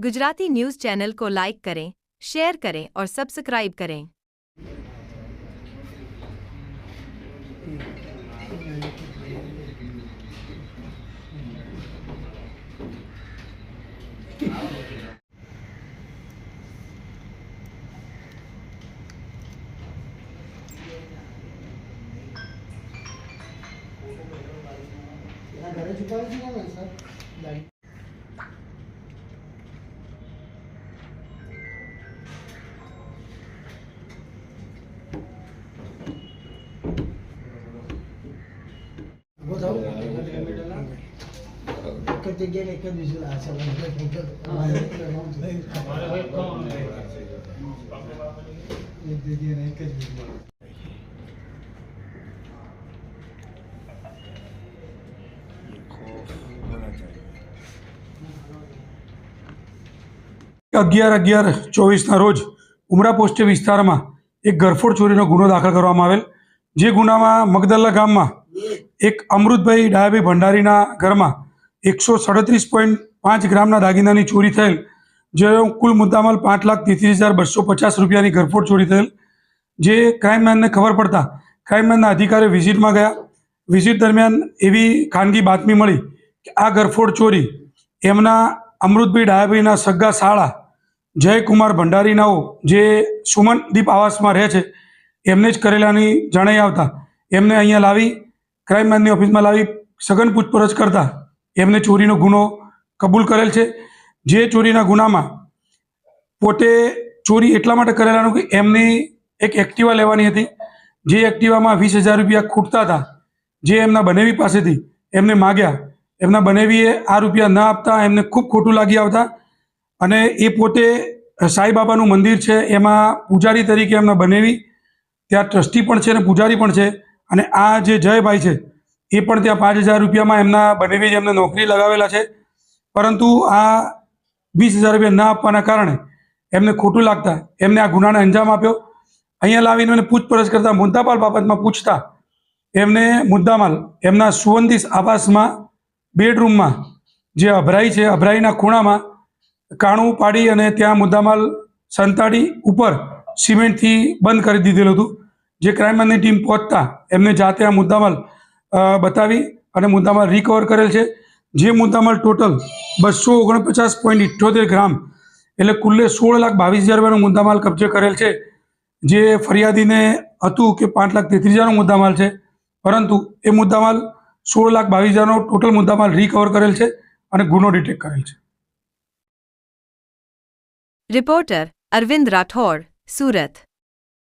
Gujarati news channel को like करें share करें और सब्सक्राइब करें। सर? એક જગ્યાએ એક જ વિઝુઅલ આ છે. એક જગ્યાએ એક જ વિઝુઅલ અગિયાર અગિયાર ચોવીસના રોજ ઉમરા પોસ્ટે વિસ્તારમાં એક ગરફોડ ચોરીનો ગુનો દાખલ કરવામાં આવેલ. જે ગુનામાં મગદલ્લા ગામમાં એક અમૃતભાઈ ડાયાભાઈ ભંડારીના ઘરમાં એકસો સડત્રીસ પોઈન્ટ પાંચ ગ્રામના દાગીનાની ચોરી થયેલ, જે કુલ મુદ્દામાલ પાંચ લાખ તેત્રીસ હજાર બસો પચાસ રૂપિયાની ઘરફોડ ચોરી થયેલ, જે ક્રાઇમમેનને ખબર પડતા ક્રાઇમમેનના અધિકારીઓ વિઝિટમાં ગયા. વિઝિટ દરમિયાન એવી ખાનગી બાતમી મળી કે આ ઘરફોડ ચોરી એમના અમૃતભાઈ ડાયાભાઈના સગ્ગા શાળા જયકુમાર ભંડારીનાઓ, જે સુમનદીપ આવાસમાં રહે છે, એમને જ કરેલાની જણાઈ આવતા એમને અહીંયા લાવી ક્રાઇમમેનની ઓફિસમાં લાવી સઘન પૂછપરછ કરતા એમને ચોરીનો ગુનો કબૂલ કરેલ છે. જે ચોરીના ગુનામાં પોતે ચોરી એટલા માટે કરેલાનું કે એમની એક એક્ટિવા લેવાની હતી. જે એક્ટિવામાં વીસ હજાર રૂપિયા ખૂટતા હતા. જે એમના બનેવી પાસેથી એમને માગ્યા. એમના બનેવીએ આ રૂપિયા ન આપતા એમને ખૂબ ખોટું લાગી આવતા. અને એ પોતે સાંઈબાબાનું મંદિર છે, એમાં પૂજારી તરીકે એમના બનેવી. ત્યાં ટ્રસ્ટી પણ છે અને પૂજારી પણ છે. અને આ જે જયભાઈ છે, એ પણ ત્યાં પાંચ હજાર રૂપિયામાં એમના બનેવી એમને નોકરી લગાવેલા છે. પરંતુ આ વીસ હજાર રૂપિયા ન આપવાના કારણે એમને ખોટું લાગતા એમને આ ગુનાને અંજામ આપ્યો. અહીંયા લાવીને એને પૂછપરછ કરતા મુદ્દામાલ બાબતમાં પૂછતા એમને મુદ્દામાલ એમના સુવંદીસ આવાસમાં, બેડરૂમમાં જે અભરાઈ છે, અભરાઈના ખૂણામાં કાણું પાડી અને ત્યાં મુદ્દામાલ સંતાડી ઉપર સિમેન્ટથી બંધ કરી દીધેલું હતું. જે ક્રાઇમની ટીમ પહોંચતા, એમને જાતે આ મુદ્દામાલ બતાવી અને મુદ્દામાલ રિકવર કરેલ છે. જે મુદ્દામાલ ટોટલ બસો ઓગણપચાસ પોઈન્ટ ઇઠ્યોતેર ગ્રામ, એટલે કુલ્લે સોળ લાખ બાવીસ હજાર રૂપિયાનો મુદ્દામાલ કબજે કરેલ છે. જે ફરિયાદીને હતું કે પાંચ લાખ તેત્રીસ હજારનો મુદ્દામાલ છે. પરંતુ એ મુદ્દામાલ સોળ લાખ બાવીસ હજારનો ટોટલ મુદ્દામાલ રિકવર કરેલ છે અને ગુનો ડિટેક્ટ કરેલ છે. રિપોર્ટર અરવિંદ રાઠોડ સુરત